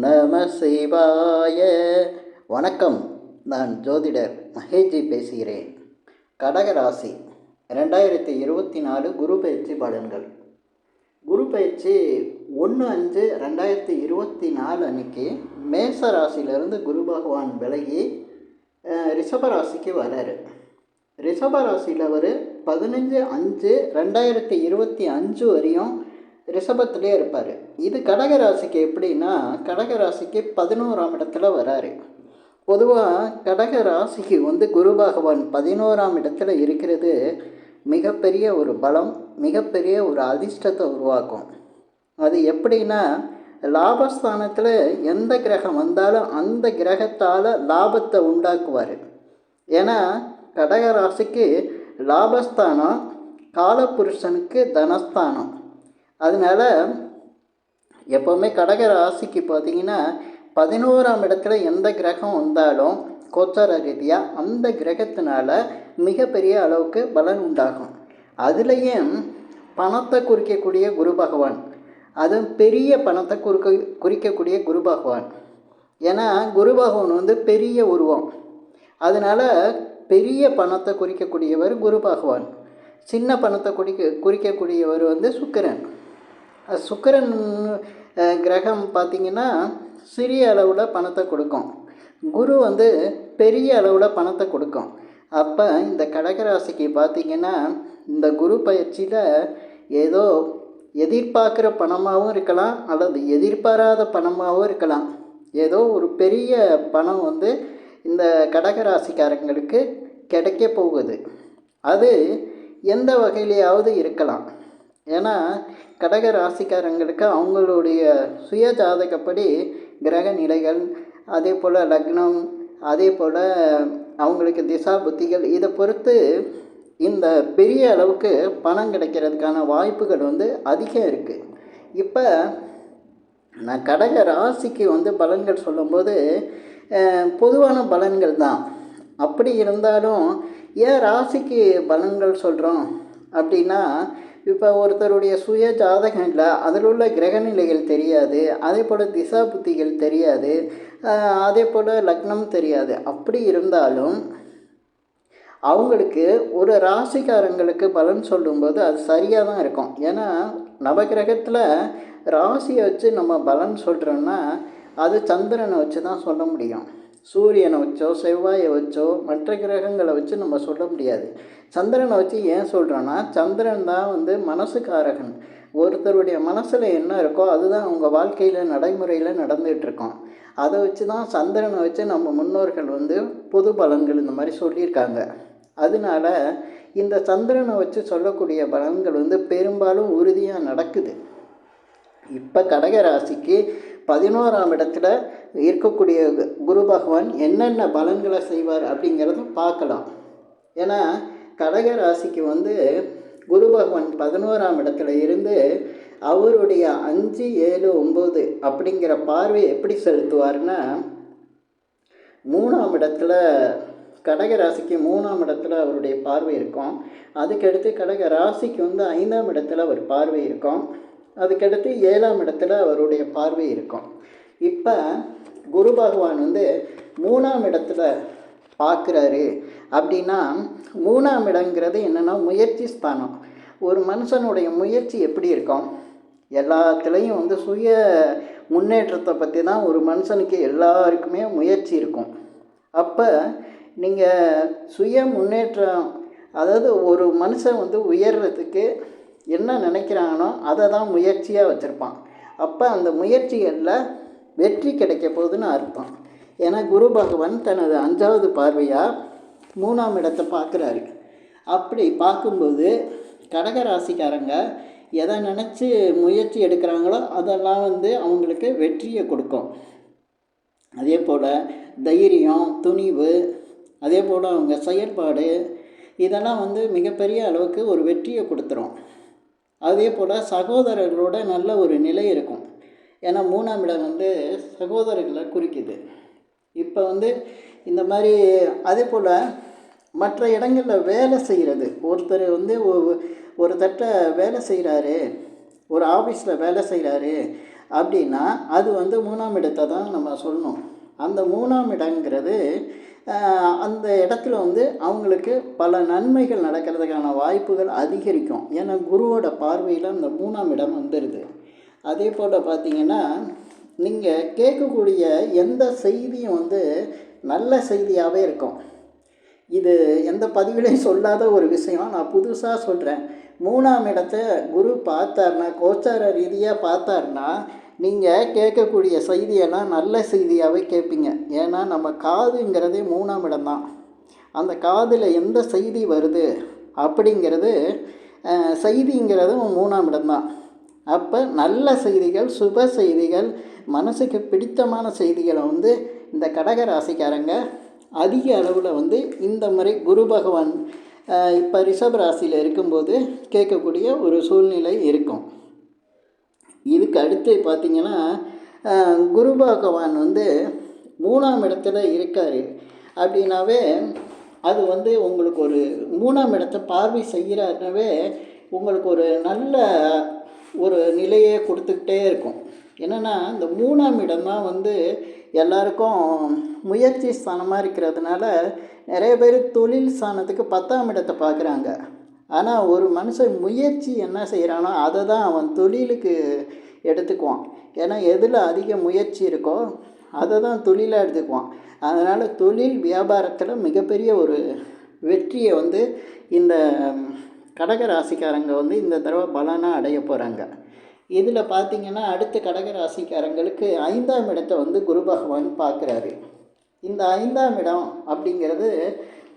நம சிவாய. வணக்கம். நான் ஜோதிடர் மகேஜி பேசுகிறேன். கடகராசி ரெண்டாயிரத்தி இருபத்தி நாலு குரு பயிற்சி பலன்கள். குரு பயிற்சி ஒன்று அஞ்சு ரெண்டாயிரத்தி இருபத்தி நாலு அன்னைக்கு மேச ராசியிலிருந்து குரு பகவான் விலகி ரிஷபராசிக்கு வராரு. ரிஷபராசியில் அவர் பதினஞ்சு அஞ்சு ரெண்டாயிரத்தி இருபத்தி அஞ்சு வரையும் ரிஷபத்திலே இருப்பார். இது கடக ராசிக்கு எப்படின்னா கடக ராசிக்கு பதினோராம் இடத்துல வராரு. பொதுவாக கடக ராசிக்கு வந்து குரு பகவான் பதினோராம் இடத்துல இருக்கிறது மிகப்பெரிய ஒரு பலம் மிகப்பெரிய ஒரு அதிர்ஷ்டத்தை உருவாக்கும். அது எப்படின்னா லாபஸ்தானத்தில் எந்த கிரகம் வந்தாலும் அந்த கிரகத்தால் லாபத்தை உண்டாக்குவார். ஏன்னா கடக ராசிக்கு லாபஸ்தானம் காலபுருஷனுக்கு தனஸ்தானம். அதனால எப்போவுமே கடக ராசிக்கு பார்த்தீங்கன்னா பதினோராம் இடத்துல எந்த கிரகம் வந்தாலும் கோச்சார ரீதியாக அந்த கிரகத்தினால மிகப்பெரிய அளவுக்கு பலன் உண்டாகும். அதுலேயும் பணத்தை குறிக்கக்கூடிய குரு பகவான் அதுவும் பெரிய பணத்தை குறிக்க குறிக்கக்கூடிய குரு பகவான். ஏன்னா குரு பகவான் வந்து பெரிய உருவம். அதனால் பெரிய பணத்தை குறிக்கக்கூடியவர் குரு பகவான். சின்ன பணத்தை குறிக்க குறிக்கக்கூடியவர் வந்து சுக்கிரன். சுக்கிரன் கிரகம் பார்த்திங்கன்னா சிறிய அளவில் பணத்தை கொடுக்கும். குரு வந்து பெரிய அளவில் பணத்தை கொடுக்கும். அப்போ இந்த கடகராசிக்கு பார்த்திங்கன்னா இந்த குரு பயிற்சியில் ஏதோ எதிர்பார்க்குற பணமாகவும் இருக்கலாம் அல்லது எதிர்பாராத பணமாகவும் இருக்கலாம். ஏதோ ஒரு பெரிய பணம் வந்து இந்த கடகராசிக்காரங்களுக்கு கிடைக்க போகுது. அது எந்த வகையிலையாவது இருக்கலாம். ஏன்னா கடக ராசிக்காரங்களுக்கு அவங்களுடைய சுய ஜாதகப்படி கிரக நிலைகள் அதே போல் லக்னம் அதே போல் அவங்களுக்கு திசா புத்திகள் இதை பொறுத்து இந்த பெரிய அளவுக்கு பணம் கிடைக்கிறதுக்கான வாய்ப்புகள் வந்து அதிகம் இருக்குது இப்போ நான் கடக ராசிக்கு வந்து பலன்கள் சொல்லும்போது பொதுவான பலன்கள் தான். அப்படி இருந்தாலும் ஏன் ராசிக்கு பலன்கள் சொல்கிறோம் அப்படின்னா இப்போ ஒருத்தருடைய சுய ஜாதகம் இல்லை அதில் உள்ள கிரகநிலைகள் தெரியாது அதே போல் திசா புத்திகள் தெரியாது அதே போல் லக்னம் தெரியாது. அப்படி இருந்தாலும் அவங்களுக்கு ஒரு ராசிக்காரங்களுக்கு பலன் சொல்லும்போது அது சரியாக தான் இருக்கும். ஏன்னா நவகிரகத்தில் ராசியை வச்சு நம்ம பலன் சொல்கிறோன்னா அது சந்திரனை வச்சு தான் சொல்ல முடியும். சூரியனை வச்சோ செவ்வாயை வச்சோ மற்ற கிரகங்களை வச்சு நம்ம சொல்ல முடியாது. சந்திரனை வச்சு ஏன் சொல்கிறோன்னா சந்திரன் தான் வந்து மனசுக்காரகன். ஒருத்தருடைய மனசில் என்ன இருக்கோ அதுதான் அவங்க வாழ்க்கையில் நடைமுறையில் நடந்துகிட்ருக்கோம். அதை வச்சு தான் சந்திரனை வச்சு நம்ம முன்னோர்கள் வந்து பொது பலன்கள் இந்த மாதிரி சொல்லியிருக்காங்க. அதனால இந்த சந்திரனை வச்சு சொல்லக்கூடிய பலன்கள் வந்து பெரும்பாலும் உறுதியாக நடக்குது. இப்போ கடக ராசிக்கு பதினோராம் இடத்துல இருக்கக்கூடிய குரு பகவான் என்னென்ன பலன்களை செய்வார் அப்படிங்கிறத பார்க்கலாம். ஏன்னா கடக ராசிக்கு வந்து குரு பகவான் பதினோராம் இடத்துல இருந்து அவருடைய அஞ்சு ஏழு ஒம்பது அப்படிங்கிற பார்வை எப்படி செலுத்துவார்னா மூணாம் இடத்துல கடக ராசிக்கு மூணாம் இடத்துல அவருடைய பார்வை இருக்கும். அதுக்கடுத்து கடக ராசிக்கு வந்து ஐந்தாம் இடத்துல அவர் பார்வை இருக்கும். அதுக்கடுத்து ஏழாம் இடத்துல அவருடைய பார்வை இருக்கும். இப்போ குரு பகவான் வந்து மூணாம் இடத்துல பார்க்குறாரு அப்படின்னா மூணாம் இடங்கிறது என்னென்னா முயற்சி ஸ்தானம். ஒரு மனுஷனுடைய முயற்சி எப்படி இருக்கும்? எல்லாத்துலேயும் வந்து சுய முன்னேற்றத்தை பற்றி தான் ஒரு மனுஷனுக்கு எல்லாருக்குமே முயற்சி இருக்கும். அப்போ நீங்கள் சுய முன்னேற்றம் அதாவது ஒரு மனுஷன் வந்து உயர்றதுக்கு என்ன நினைக்கிறானோ அதை தான் முயற்சியாக வச்சுருப்பான். அப்போ அந்த முயற்சிகளில் வெற்றி கிடைக்க போகுதுன்னு அர்த்தம். ஏன்னா குரு பகவான் தனது அஞ்சாவது பார்வையாக மூணாம் இடத்தை பார்க்குறாரு. அப்படி பார்க்கும்போது கடக ராசிக்காரங்க எதை நினச்சி முயற்சி எடுக்கிறாங்களோ அதெல்லாம் வந்து அவங்களுக்கு வெற்றியை கொடுக்கும். அதே போல் தைரியம் துணிவு அதே போல் அவங்க செயற்பாடு இதெல்லாம் வந்து மிகப்பெரிய அளவுக்கு ஒரு வெற்றியை கொடுத்துரும். அதே போல் சகோதரர்களோட நல்ல ஒரு நிலை இருக்கும். ஏன்னா மூணாம் இடம் வந்து சகோதரர்களை குறிக்குது. இப்போ வந்து இந்த மாதிரி அதே போல் மற்ற இடங்களில் வேலை செய்கிறது ஒருத்தர் வந்து ஒ- ஒரு தட்ட வேலை செய்கிறாரு ஒரு ஆஃபீஸில் வேலை செய்கிறாரு அப்படின்னா அது வந்து மூணாம் இடத்தை தான் நம்ம சொல்லணும். அந்த மூணாம் இடங்கிறது அந்த இடத்துல வந்து அவங்களுக்கு பல நன்மைகள் நடக்கிறதுக்கான வாய்ப்புகள் அதிகரிக்கும். ஏன்னா குருவோட பார்வையில் அந்த மூணாம் இடம் வந்துடுது அதே போல் பார்த்தீங்கன்னா நீங்கள் கேட்கக்கூடிய எந்த செய்தியும் வந்து நல்ல செய்தியாகவே இருக்கும். இது எந்த பதிவிலையும் சொல்லாத ஒரு விஷயம். நான் புதுசாக சொல்கிறேன் மூணாம் இடத்த குரு பார்த்தாருன்னா கோச்சார ரீதியாக பார்த்தாருன்னா நீங்கள் கேட்கக்கூடிய செய்தியெல்லாம் நல்ல செய்தியாகவே கேட்பீங்க. ஏன்னா நம்ம காதுங்கிறதே மூணாம் இடம்தான். அந்த காதில் எந்த செய்தி வருது? அப்படிங்கிறது செய்திங்கிறதும் மூணாம் இடம்தான். அப்போ நல்ல செய்திகள் சுப செய்திகள் மனசுக்கு பிடித்தமான செய்திகளை வந்து இந்த கடக ராசிக்காரங்க அதிக அளவில் வந்து இந்த முறை குரு பகவான் இப்போ ரிஷப் ராசியில் இருக்கும்போது கேட்கக்கூடிய ஒரு சூழ்நிலை இருக்கும். இதுக்கு அடுத்து பார்த்திங்கன்னா குரு பகவான் வந்து மூணாம் இடத்துல இருக்கார். அப்படின்னாவே அது வந்து உங்களுக்கு ஒரு மூணாம் இடத்தை பார்வை செய்கிறாருனாவே உங்களுக்கு ஒரு நல்ல ஒரு நிலையை கொடுத்துக்கிட்டே இருக்கும். என்னென்னா இந்த மூணாம் இடம்தான் வந்து எல்லாருக்கும் முயற்சி ஸ்தானமாக இருக்கிறதுனால நிறைய பேர் தொழில் ஸ்தானத்துக்கு பத்தாம் இடத்தை பார்க்குறாங்க. ஆனால் ஒரு மனுஷன் முயற்சி என்ன செய்கிறானோ அதை தான் அவன் தொழிலுக்கு எடுத்துக்குவான். ஏன்னா எதில் அதிக முயற்சி இருக்கோ அதை தான் தொழிலாக எடுத்துக்குவான். அதனால் தொழில் வியாபாரத்தில் மிகப்பெரிய ஒரு வெற்றியை வந்து இந்த கடக ராசிக்காரங்க வந்து இந்த தடவை பலனாக அடைய போகிறாங்க இதில் பார்த்திங்கன்னா அடுத்த கடக ராசிக்காரங்களுக்கு ஐந்தாம் இடத்தை வந்து குரு பகவான் பார்க்குறாரு இந்த ஐந்தாம் இடம் அப்படிங்கிறது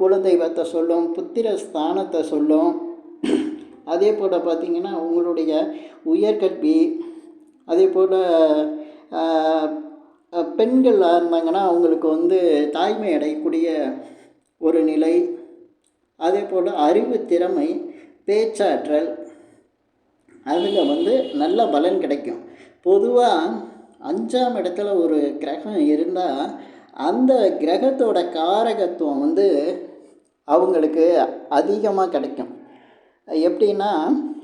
குலதெய்வத்தை சொல்லும் புத்திர ஸ்தானத்தை சொல்லும். அதே போல் பார்த்திங்கன்னா உங்களுடைய உயர்கல்வி அதே போல் பெண்களாக இருந்தாங்கன்னா அவங்களுக்கு வந்து தாய்மை அடையக்கூடிய ஒரு நிலை. அதே போல் அறிவு திறமை பேச்சாற்றல் அதில் வந்து நல்ல பலன் கிடைக்கும். பொதுவாக அஞ்சாம் இடத்துல ஒரு கிரகம் இருந்தால் அந்த கிரகத்தோட காரகத்துவம் வந்து அவங்களுக்கு அதிகமாக கிடைக்கும். எப்படின்னா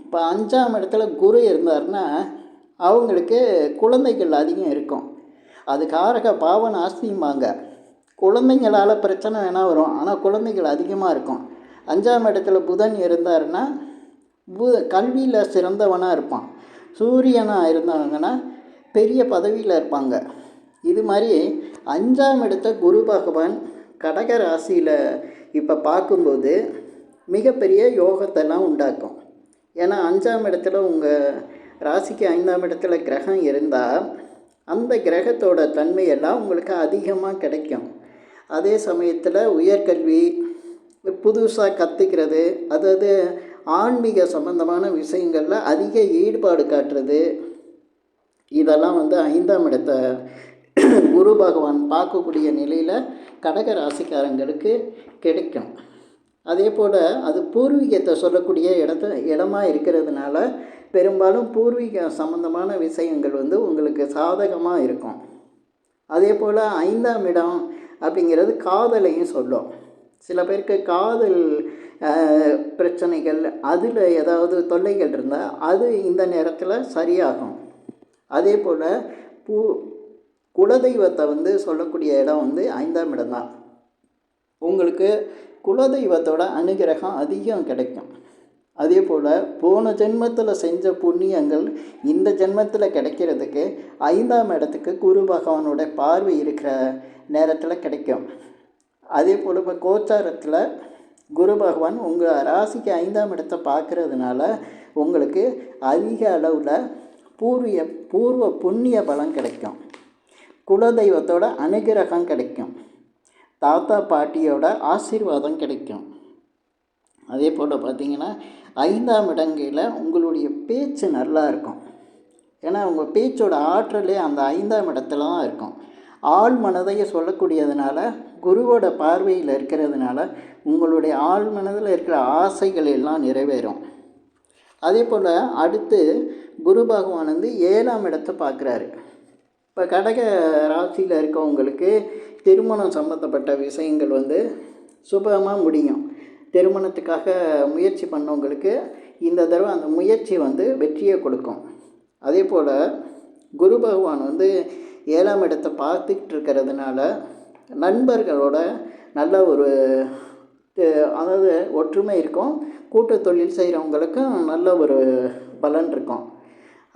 இப்போ அஞ்சாம் இடத்துல குரு இருந்தாருன்னா அவங்களுக்கு குழந்தைகள் அதிகம் இருக்கும். அது காரக பாவன ஆஸ்திம்பாங்க. குழந்தைங்களால் பிரச்சனை வேணால் வரும் ஆனால் குழந்தைகள் அதிகமாக இருக்கும். அஞ்சாம் இடத்துல புதன் இருந்தாருன்னா பு கல்வியில் சிறந்தவனாக இருப்பான். சூரியனாக இருந்தவங்கன்னா பெரிய பதவியில் இருப்பாங்க. இது மாதிரி அஞ்சாம் இடத்த குரு பகவான் கடக ராசியில் இப்போ பார்க்கும்போது மிகப்பெரிய யோகத்தெல்லாம் உண்டாக்கும். ஏன்னா அஞ்சாம் இடத்துல உங்கள் ராசிக்கு ஐந்தாம் இடத்துல கிரகம் இருந்தால் அந்த கிரகத்தோட தன்மையெல்லாம் உங்களுக்கு அதிகமாக கிடைக்கும். அதே சமயத்தில் உயர்கல்வி புதுசாக கற்றுக்கிறது அதாவது ஆன்மீக சம்பந்தமான விஷயங்களில் அதிக ஈடுபாடு காட்டுறது இதெல்லாம் வந்து ஐந்தாம் இடத்தை குரு பகவான் பார்க்கக்கூடிய நிலையில் கடக ராசிக்காரங்களுக்கு கிடைக்கும். அதே போல் அது பூர்வீகத்தை சொல்லக்கூடிய இடத்த இடமா இருக்கிறதுனால பெரும்பாலும் பூர்வீக சம்பந்தமான விஷயங்கள் வந்து உங்களுக்கு சாதகமாக இருக்கும். அதே போல் ஐந்தாம் இடம் அப்படிங்கிறது காதலையும் சொல்லும். சில பேருக்கு காதல் பிரச்சனைகள் அதில் ஏதாவது தொல்லைகள் இருந்தால் அது இந்த நேரத்தில் சரியாகும். அதே போல் பூ குலதெய்வத்தை வந்து சொல்லக்கூடிய இடம் வந்து ஐந்தாம் இடம் தான் உங்களுக்கு குலதெய்வத்தோட அனுகிரகம் அதிகம் கிடைக்கும். அதே போல் போன ஜென்மத்தில் செஞ்ச புண்ணியங்கள் இந்த ஜென்மத்தில் கிடைக்கிறதுக்கு ஐந்தாம் இடத்துக்கு குரு பகவானோட பார்வை இருக்கிற நேரத்தில் கிடைக்கும். அதே போல் இப்போ கோச்சாரத்தில் குரு பகவான் உங்கள் ராசிக்கு ஐந்தாம் இடத்தை பார்க்குறதுனால உங்களுக்கு அதிக அளவில் பூர்வீக பூர்வ புண்ணிய பலம் கிடைக்கும். குலதெய்வத்தோட அனுகிரகம் கிடைக்கும். தாத்தா பாட்டியோட ஆசீர்வாதம் கிடைக்கும். அதே போல் பார்த்தீங்கன்னா ஐந்தாம் இடங்கையில் உங்களுடைய பேச்சு நல்லா இருக்கும். ஏன்னா உங்கள் பேச்சோட ஆற்றலே அந்த ஐந்தாம் இடத்துல தான் இருக்கும். ஆள் மனதையை சொல்லக்கூடியதுனால குருவோட பார்வையில் இருக்கிறதுனால உங்களுடைய ஆள் மனதில் இருக்கிற ஆசைகள் எல்லாம் நிறைவேறும். அதே போல் அடுத்து குரு பகவான் வந்து ஏழாம் இடத்தை பார்க்குறாரு. இப்போ கடக ராசியில் இருக்கவங்களுக்கு திருமணம் சம்மந்தப்பட்ட விஷயங்கள் வந்து சுபமாக முடியும். திருமணத்துக்காக முயற்சி பண்ணவங்களுக்கு இந்த தடவை அந்த முயற்சி வந்து வெற்றியை கொடுக்கும். அதே போல் குரு பகவான் வந்து ஏழாம் இடத்தை பார்த்துக்கிட்டு இருக்கிறதுனால நண்பர்களோட நல்ல ஒரு அதாவது ஒற்றுமை இருக்கும். கூட்டு தொழில் செய்கிறவங்களுக்கும் நல்ல ஒரு பலன் இருக்கும்.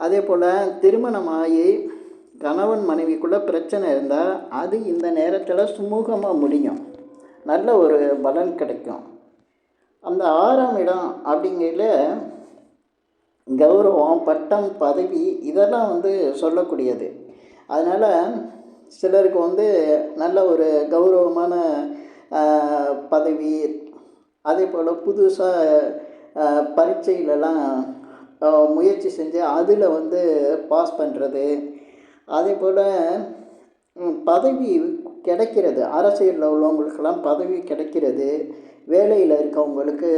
அதே போல் திருமணமாகி கணவன் மனைவிக்குள்ளே பிரச்சனை இருந்தால் அது இந்த நேரத்தில் சுமூகமாக முடியும். நல்ல ஒரு பலன் கிடைக்கும். அந்த ஆறாம் இடம் அப்படிங்கையில் கௌரவம் பட்டம் பதவி இதெல்லாம் வந்து சொல்லக்கூடியது. அதனால் சிலருக்கு வந்து நல்ல ஒரு கௌரவமான பதவி அதே போல் புதுசாக பரீட்சைகளெல்லாம் முயற்சி செஞ்சு அதில் வந்து பாஸ் பண்ணுறது அதே போல் பதவி கிடைக்கிறது. அரசியலில் உள்ளவங்களுக்கெல்லாம் பதவி கிடைக்கிறது. வேலையில் இருக்கவங்களுக்கு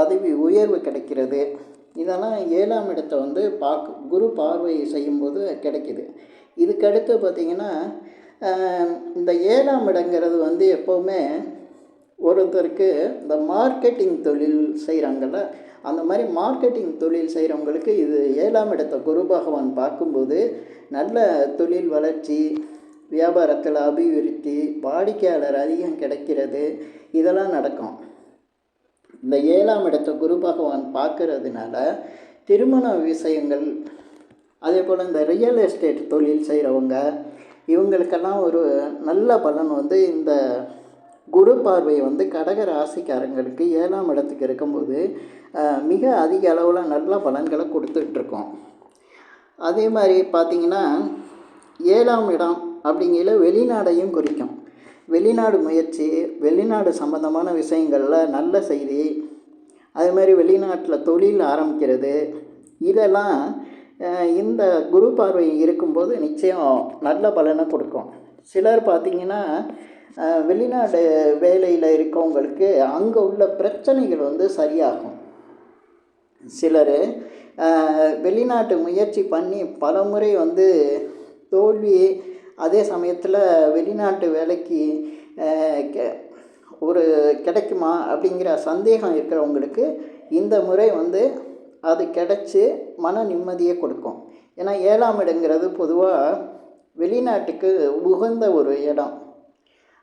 பதவி உயர்வு கிடைக்கிறது. இதெல்லாம் ஏழாம் இடத்தை வந்து பார்க்க குரு பார்வை செய்யும்போது கிடைக்கிது. இதுக்கடுத்து பார்த்திங்கன்னா இந்த ஏழாம் இடங்கிறது வந்து எப்போவுமே ஒருத்தருக்கு இந்த மார்க்கெட்டிங் தொழில் செய்கிறாங்கல்ல அந்த மாதிரி மார்க்கெட்டிங் தொழில் செய்கிறவங்களுக்கு இது ஏழாம் இடத்தை குரு பகவான் பார்க்கும்போது நல்ல தொழில் வளர்ச்சி வியாபாரத்தில் அபிவிருத்தி வாடிக்கையாளர் அதிகம் கிடைக்கிறது இதெல்லாம் நடக்கும். இந்த ஏழாம் இடத்தை குரு பகவான் பார்க்கறதுனால திருமண விஷயங்கள் அதே போல் இந்த ரியல் எஸ்டேட் தொழில் செய்கிறவங்க இவங்களுக்கெல்லாம் ஒரு நல்ல பலன் வந்து இந்த குரு பார்வை வந்து கடக ராசிக்காரங்களுக்கு ஏழாம் இடத்துக்கு இருக்கும்போது மிக அதிக அளவில் நல்ல பலன்களை கொடுத்துட்ருக்கோம். அதே மாதிரி பார்த்திங்கன்னா ஏழாம் இடம் அப்படிங்கிற வெளிநாடையும் குறிக்கும். வெளிநாடு முயற்சி வெளிநாடு சம்பந்தமான விஷயங்களில் நல்ல செய்தி அதே மாதிரி வெளிநாட்டில் தொழில் ஆரம்பிக்கிறது இதெல்லாம் இந்த குரு பார்வை இருக்கும்போது நிச்சயம் நல்ல பலனை கொடுக்கும். சிலர் பார்த்திங்கன்னா வெளிநாடு வேலையில் இருக்கவங்களுக்கு அங்கே உள்ள பிரச்சனைகள் வந்து சரியாகும். சிலர் வெளிநாட்டு முயற்சி பண்ணி பல முறை வந்து தோல்வி அதே சமயத்தில் வெளிநாட்டு வேலைக்கு கெ- ஒரு கிடைக்குமா அப்படிங்கிற சந்தேகம் இருக்கிறவங்களுக்கு இந்த முறை வந்து அது கிடைச்சி மன நிம்மதியை கொடுக்கும். ஏன்னா ஏழாம் இடங்கிறது பொதுவாக வெளிநாட்டுக்கு உகந்த ஒரு இடம்.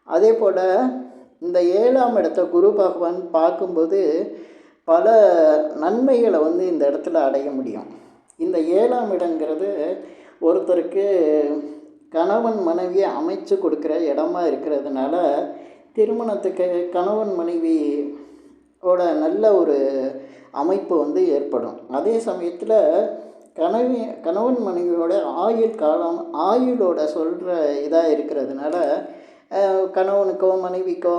அதே போல் இந்த ஏழாம் இடத்த குரு பகவான் பார்க்கும்போது பல நன்மைகளை வந்து இந்த இடத்துல அடைய முடியும். இந்த ஏழாம் இடங்கிறது ஒருத்தருக்கு கணவன் மனைவியை அமைச்சு கொடுக்குற இடமா இருக்கிறதுனால திருமணத்துக்கு கணவன் மனைவி ஓட நல்ல ஒரு அமைப்பு வந்து ஏற்படும். அதே சமயத்தில் கணவி கணவன் மனைவியோட ஆயுள் காலம் ஆயுளோட சொல்கிற இதாக இருக்கிறதுனால கணவனுக்கோ மனைவிக்கோ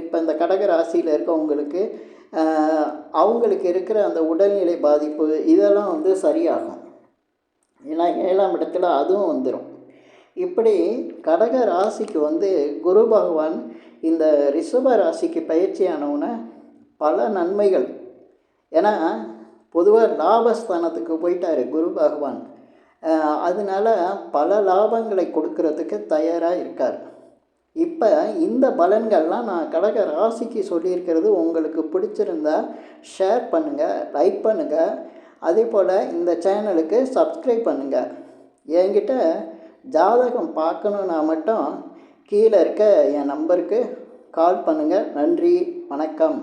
இப்போ இந்த கடக ராசியில் இருக்கவங்களுக்கு அவங்களுக்கு இருக்கிற அந்த உடல்நிலை பாதிப்பு இதெல்லாம் வந்து சரியாகும். ஏன்னா ஏழாம் இடத்துல அதுவும் வந்துடும் இப்படி கடக ராசிக்கு வந்து குரு பகவான் இந்த ரிஷப ராசிக்கு பயிற்சியானவுன பல நன்மைகள். ஏன்னா பொதுவாக லாபஸ்தானத்துக்கு போயிட்டாரு குரு பகவான். அதனால் அதனால பல லாபங்களை கொடுக்கறதுக்கு தயாராக இருக்கார். இப்போ இந்த பலன்கள்லாம் நான் கடக ராசிக்கு சொல்லியிருக்கிறது உங்களுக்கு பிடிச்சிருந்தா ஷேர் பண்ணுங்கள் லைக் பண்ணுங்கள் அதே போல் இந்த சேனலுக்கு சப்ஸ்கிரைப் பண்ணுங்கள் என்கிட்ட ஜாதகம் பார்க்கணுன்னா மட்டும் கீழே இருக்க என் நம்பருக்கு கால் பண்ணுங்கள் நன்றி வணக்கம்.